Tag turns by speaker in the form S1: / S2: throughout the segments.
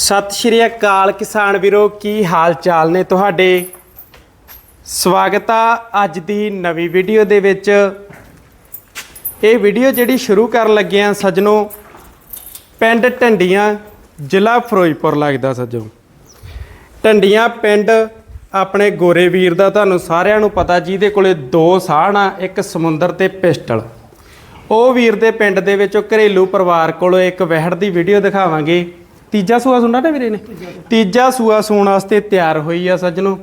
S1: ਸਤਿ ਸ਼੍ਰੀ ਅਕਾਲ ਕਿਸਾਨ ਵੀਰੋ, ਕੀ ਹਾਲ ਚਾਲ ਨੇ ਤੁਹਾਡੇ? ਸਵਾਗਤ ਆ ਅੱਜ ਦੀ ਨਵੀਂ ਵੀਡੀਓ ਦੇ ਵਿੱਚ। ਇਹ ਵੀਡੀਓ ਜਿਹੜੀ ਸ਼ੁਰੂ ਕਰਨ ਲੱਗੇ ਆ ਸੱਜਣੋ, ਪਿੰਡ ਢੰਡੀਆਂ, ਜ਼ਿਲ੍ਹਾ ਫਿਰੋਜ਼ਪੁਰ ਲੱਗਦਾ ਸੱਜਣੋ। ਢੰਡੀਆਂ ਪਿੰਡ ਆਪਣੇ ਗੋਰੇ ਵੀਰ ਦਾ ਤੁਹਾਨੂੰ ਸਾਰਿਆਂ ਨੂੰ ਪਤਾ, ਜਿਹਦੇ ਕੋਲੇ ਦੋ ਸਾਹਣ ਆ, ਇੱਕ ਸਮੁੰਦਰ ਤੇ ਪਿਸਟਲ। ਉਹ ਵੀਰ ਦੇ ਪਿੰਡ ਦੇ ਵਿੱਚ ਉਹ ਘਰੇਲੂ ਪਰਿਵਾਰ ਕੋਲੋਂ ਇੱਕ ਵਹਿੜ ਦੀ ਵੀਡੀਓ ਦਿਖਾਵਾਂਗੇ। ਤੀਜਾ ਸੂਆ ਸੁਣਾ ਨਾ ਵੀਰੇ ਨੇ ਤੀਜਾ ਸੂਆ ਸੂਣ ਵਾਸਤੇ ਤਿਆਰ ਹੋਈ ਆ ਸੱਜਣੋ।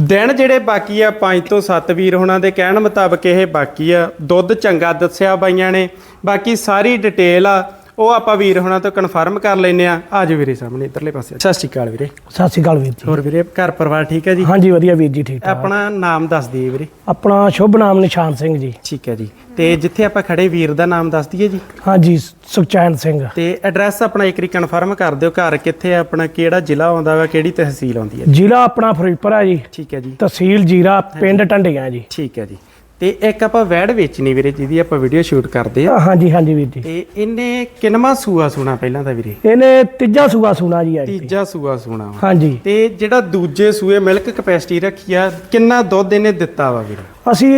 S1: ਦਿਨ ਜਿਹੜੇ ਬਾਕੀ ਆ 5 ਤੋਂ 7 ਵੀਰ ਹੁਣਾਂ ਦੇ ਕਹਿਣ ਮੁਤਾਬਕ ਇਹ ਬਾਕੀ ਆ। ਦੁੱਧ ਚੰਗਾ ਦੱਸਿਆ ਬਾਈਆਂ ਨੇ। ਬਾਕੀ ਸਾਰੀ ਡਿਟੇਲ ਆ ਉਹ ਆਪਾਂ ਵੀਰ ਹੁਣਾਂ ਤੋਂ ਕਨਫਰਮ ਕਰ ਲੈਨੇ ਆ ਆਜੋ ਵੀਰੇ ਸਾਹਮਣੇ ਇਧਰਲੇ ਪਾਸੇ। ਸਤਿ ਸ਼੍ਰੀ ਅਕਾਲ ਵੀਰੇ।
S2: ਸਤਿ ਸ਼੍ਰੀ ਅਕਾਲ ਵੀਰ ਜੀ।
S1: ਹੋਰ ਵੀਰੇ ਘਰ ਪਰਿਵਾਰ ਠੀਕ ਹੈ ਜੀ?
S2: ਹਾਂਜੀ ਵਧੀਆ ਵੀਰ ਜੀ ਠੀਕ ਠਾਕ।
S1: ਆਪਣਾ ਨਾਮ ਦੱਸ ਦਈਏ ਵੀਰੇ।
S2: ਆਪਣਾ ਸ਼ੁਭ ਨਾਮ ਨਿਸ਼ਾਨ ਸਿੰਘ ਜੀ।
S1: ਠੀਕ ਹੈ ਜੀ। ਤੇ ਜਿੱਥੇ ਆਪਾਂ ਖੜੇ ਵੀਰ ਦਾ ਨਾਮ ਦੱਸ ਦਈਏ ਜੀ?
S2: ਹਾਂਜੀ ਸੁਖਚੈਨ ਸਿੰਘ।
S1: ਤੇ ਐਡਰੈਸ ਆਪਣਾ ਇੱਕ ਵਾਰੀ ਕਨਫਰਮ ਕਰ ਦਿਓ ਘਰ ਕਿੱਥੇ ਆ ਆਪਣਾ ਕਿਹੜਾ ਜ਼ਿਲ੍ਹਾ ਆਉਂਦਾ ਵਾ ਕਿਹੜੀ ਤਹਿਸੀਲ ਆਉਂਦੀ ਹੈ
S2: ਜ਼ਿਲ੍ਹਾ ਆਪਣਾ ਫਿਰੋਜ਼ਪੁਰ ਹੈ ਜੀ।
S1: ਠੀਕ ਹੈ ਜੀ।
S2: ਤਹਿਸੀਲ ਜੀਰਾ ਪਿੰਡ ਢੰਡੀਆਂ ਜੀ।
S1: ਠੀਕ ਹੈ ਜੀ। ਤੇ ਇੱਕ ਆਪਾਂ ਵੈੜ ਵੇਚਣੀ ਵੀਰੇ ਜਿਹਦੀ ਆਪਾਂ ਵੀਡੀਓ ਸ਼ੂਟ ਕਰਦੇ ਆ।
S2: ਹਾਂਜੀ ਹਾਂਜੀ ਵੀਰ ਜੀ।
S1: ਤੇ ਇਹਨੇ ਕਿੰਨਵਾਂ ਸੂਆ ਸੁਣਾ ਪਹਿਲਾਂ ਤਾਂ ਵੀਰੇ?
S2: ਇਹਨੇ ਤੀਜਾ ਸੂਆ ਸੁਣਾ ਜੀ ਅੱਜ।
S1: ਤੀਜਾ ਸੂਆ ਸੁਣਾ ਵਾ।
S2: ਹਾਂਜੀ।
S1: ਤੇ ਜਿਹੜਾ ਦੂਜੇ ਸੂਏ ਮਿਲਕ ਕਪੈਸਿਟੀ ਰੱਖੀ ਆ ਕਿੰਨਾ ਦੁੱਧ ਇਹਨੇ ਦਿੱਤਾ ਵਾ ਵੀਰੇ?
S2: ਅਸੀਂ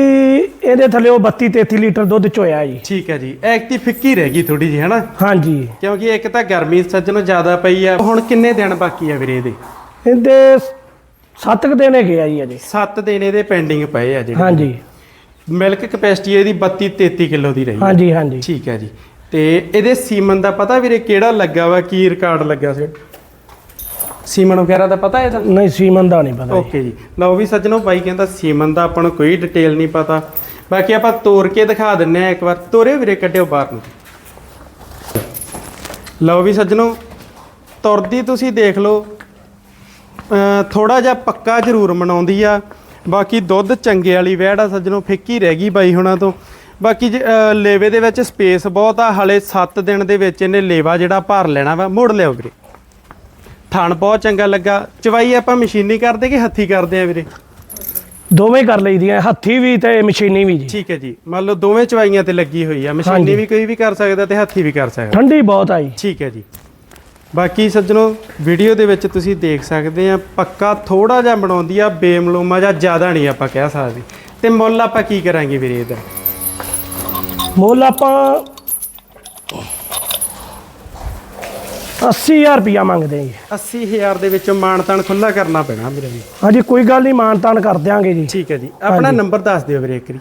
S2: ਇਹਦੇ ਥੱਲੇ 32 33 ਲੀਟਰ ਦੁੱਧ ਚੋਇਆ ਜੀ।
S1: ਠੀਕ ਹੈ ਜੀ। ਐਕਟੀ ਫਿੱਕੀ ਰਹਿ ਗਈ ਥੋੜੀ ਜੀ ਹਨਾ?
S2: ਹਾਂਜੀ।
S1: ਕਿਉਂਕਿ ਇੱਕ ਤਾਂ ਗਰਮੀ ਸੱਜਣੋਂ ਜ਼ਿਆਦਾ ਪਈ ਆ। ਹੁਣ ਕਿੰਨੇ ਦਿਨ ਬਾਕੀ ਆ ਵੀਰੇ ਇਹਦੇ?
S2: ਇਹਦੇ ਸੱਤ ਕੁ ਦਿਨ ਹੈਗੇ ਆ ਜੀ ਅਜੇ।
S1: 7 ਦਿਨ ਇਹਦੇ ਪੈਂਡਿੰਗ ਪਏ ਆ ਜਿਹੜੇ।
S2: ਹਾਂਜੀ।
S1: ਮਿਲਕ ਕਪੈਸਿਟੀ ਇਹਦੀ 32 33 ਕਿਲੋ ਦੀ ਰਹੀ।
S2: ਹਾਂਜੀ ਹਾਂਜੀ।
S1: ਠੀਕ ਹੈ ਜੀ। ਤੇ ਇਹਦੇ ਸੀਮਨ ਦਾ ਪਤਾ ਵੀਰੇ ਕਿਹੜਾ ਲੱਗਾ ਵਾ? ਕੀ ਰਿਕਾਰਡ ਲੱਗਾ ਸੀ? ਸੀਮਨ ਵਗੈਰਾ ਦਾ ਪਤਾ ਇਹਦਾ?
S2: ਨਹੀਂ ਸੀਮਨ ਦਾ ਨਹੀਂ ਪਤਾ ਜੀ।
S1: ਓਕੇ ਜੀ। ਲਓ ਵੀ ਸੱਜਣੋ ਬਾਈ ਕਹਿੰਦਾ ਸੀਮਨ ਦਾ ਆਪਾਂ ਨੂੰ ਕੋਈ ਡਿਟੇਲ ਨਹੀਂ ਪਤਾ। ਬਾਕੀ ਆਪਾਂ ਤੋੜ ਕੇ ਦਿਖਾ ਦਿੰਨੇ ਆ ਇੱਕ ਵਾਰ। ਤੋਰੇ ਵੀਰੇ ਕੱਢਿਓ ਬਾਹਰ ਨੂੰ। ਲਓ ਵੀ ਸੱਜਣੋ ਤੁਰਦੀ ਤੁਸੀਂ ਦੇਖ ਲਓ। ਥੋੜਾ ਜਿਹਾ ਪੱਕਾ ਜ਼ਰੂਰ ਮਨਾਉਂਦੀ ਆ। ਬਾਕੀ ਦੁੱਧ ਚੰਗੇ ਵਾਲੀ ਵਹਿੜ ਆ ਸੱਜਣੋ ਫਿੱਕੀ ਰਹਿ ਗਈ ਬਾਈ ਹੁਣਾਂ ਤੋਂ। ਬਾਕੀ ਲੇਵੇ ਦੇ ਵਿੱਚ ਸਪੇਸ ਬਹੁਤ ਆ ਹਲੇ 7 ਦਿਨ ਦੇ ਵਿੱਚ ਇਹਨੇ ਲੇਵਾ ਜਿਹੜਾ ਭਰ ਲੈਣਾ ਵਾ ਮੁੜ ਲਿਓ ਵੀਰੇ। ਥਣ ਬਹੁਤ ਚੰਗਾ ਲੱਗਾ। ਚਵਾਈ ਆਪਾਂ ਮਸ਼ੀਨੀ ਕਰਦੇ ਕਿ ਹੱਥੀ ਕਰਦੇ ਆ ਵੀਰੇ?
S2: ਦੋਵੇਂ ਕਰ ਲਈਦੀਆਂ ਹੱਥੀ ਵੀ ਤੇ ਮਸ਼ੀਨੀ ਵੀ ਜੀ।
S1: ਠੀਕ ਹੈ ਜੀ। ਮੰਨ ਲਓ ਦੋਵੇਂ ਚਵਾਈਆਂ ਤੇ ਲੱਗੀ ਹੋਈ ਆ ਮਸ਼ੀਨੀ। ਵੀ ਕੋਈ ਵੀ ਕਰ ਸਕਦਾ ਤੇ ਹੱਥੀ ਵੀ ਕਰ ਸਕਦਾ।
S2: ਠੰਡੀ ਬਹੁਤ ਆ ਜੀ।
S1: ਠੀਕ ਹੈ ਜੀ। ਬਾਕੀ ਸੱਜਣੋ ਵੀਡੀਓ ਦੇ ਵਿੱਚ ਤੁਸੀਂ ਦੇਖ ਸਕਦੇ ਆ ਪੱਕਾ ਥੋੜਾ ਜਿਹਾ ਬਣਾਉਂਦੀ ਆ ਬੇਮਲੂਮਾ ਜਾਂ ਜ਼ਿਆਦਾ ਨਹੀਂ ਆਪਾਂ ਕਹਿ ਸਕਦੇ। ਤੇ ਮੁੱਲ ਆਪਾਂ ਕੀ ਕਰਾਂਗੇ ਵੀਰੇ ਇਹਦਾ?
S2: ਮੁੱਲ ਆਪਾਂ 80000 ਰੁਪਇਆ ਮੰਗਦੇ ਹਾਂ ਜੀ
S1: 80000 ਦੇ ਵਿੱਚੋਂ ਮਾਨਤਾਨ ਖੁੱਲਾ ਕਰਨਾ ਪੈਣਾ ਵੀਰੇ। ਜੀ
S2: ਹਾਂਜੀ ਕੋਈ ਗੱਲ ਨਹੀਂ ਮਾਨਤਾਨ ਕਰ ਦਿਆਂਗੇ ਜੀ।
S1: ਠੀਕ ਹੈ ਜੀ। ਆਪਣਾ। ਨੰਬਰ ਦੱਸ ਦਿਓ ਵੀਰੇ ਇੱਕ ਵਾਰੀ।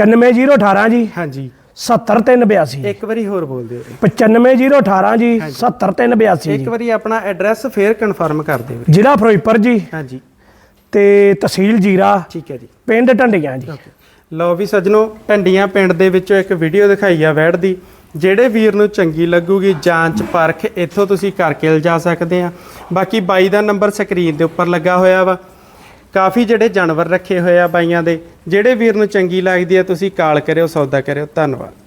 S2: 95018 ਜੀ।
S1: ਹਾਂਜੀ।
S2: 70382
S1: ਇੱਕ ਵਾਰੀ ਹੋਰ ਬੋਲ ਦਿਓ ਵੀਰੇ।
S2: 95018 ਜੀ 70382
S1: ਇੱਕ ਵਾਰੀ ਆਪਣਾ ਐਡਰੈਸ ਫੇਰ ਕਨਫਰਮ ਕਰ ਦਿਓ
S2: ਜ਼ਿਲ੍ਹਾ ਫਿਰੋਜ਼ਪੁਰ ਜੀ।
S1: ਹਾਂਜੀ।
S2: ਤੇ ਤਹਿਸੀਲ ਜੀਰਾ।
S1: ਠੀਕ ਹੈ ਜੀ।
S2: ਪਿੰਡ ਢੰਡੀਆਂ ਜੀ।
S1: ਲਓ ਵੀ ਸੱਜਣੋ ਢੰਡੀਆਂ ਪਿੰਡ ਦੇ ਵਿੱਚੋਂ ਇੱਕ ਵੀਡੀਓ ਦਿਖਾਈ ਆ ਵੈੜ ਦੀ। ਜਿਹੜੇ ਵੀਰ ਨੂੰ ਚੰਗੀ ਲੱਗੂਗੀ ਜਾਂਚ ਪਰਖ ਇੱਥੋਂ ਤੁਸੀਂ ਕਰਕੇ ਲਿਜਾ ਸਕਦੇ ਆ। ਬਾਕੀ ਬਾਈ ਦਾ ਨੰਬਰ ਸਕਰੀਨ ਦੇ ਉੱਪਰ ਲੱਗਾ ਹੋਇਆ ਵਾ। ਕਾਫੀ ਜਿਹੜੇ ਜਾਨਵਰ ਰੱਖੇ ਹੋਏ ਆ ਬਾਈਆਂ ਦੇ, ਜਿਹੜੇ ਵੀਰ ਨੂੰ ਚੰਗੀ ਲੱਗਦੀ ਹੈ ਤੁਸੀਂ ਕਾਲ ਕਰਿਓ, ਸੌਦਾ ਕਰਿਓ, ਧੰਨਵਾਦ।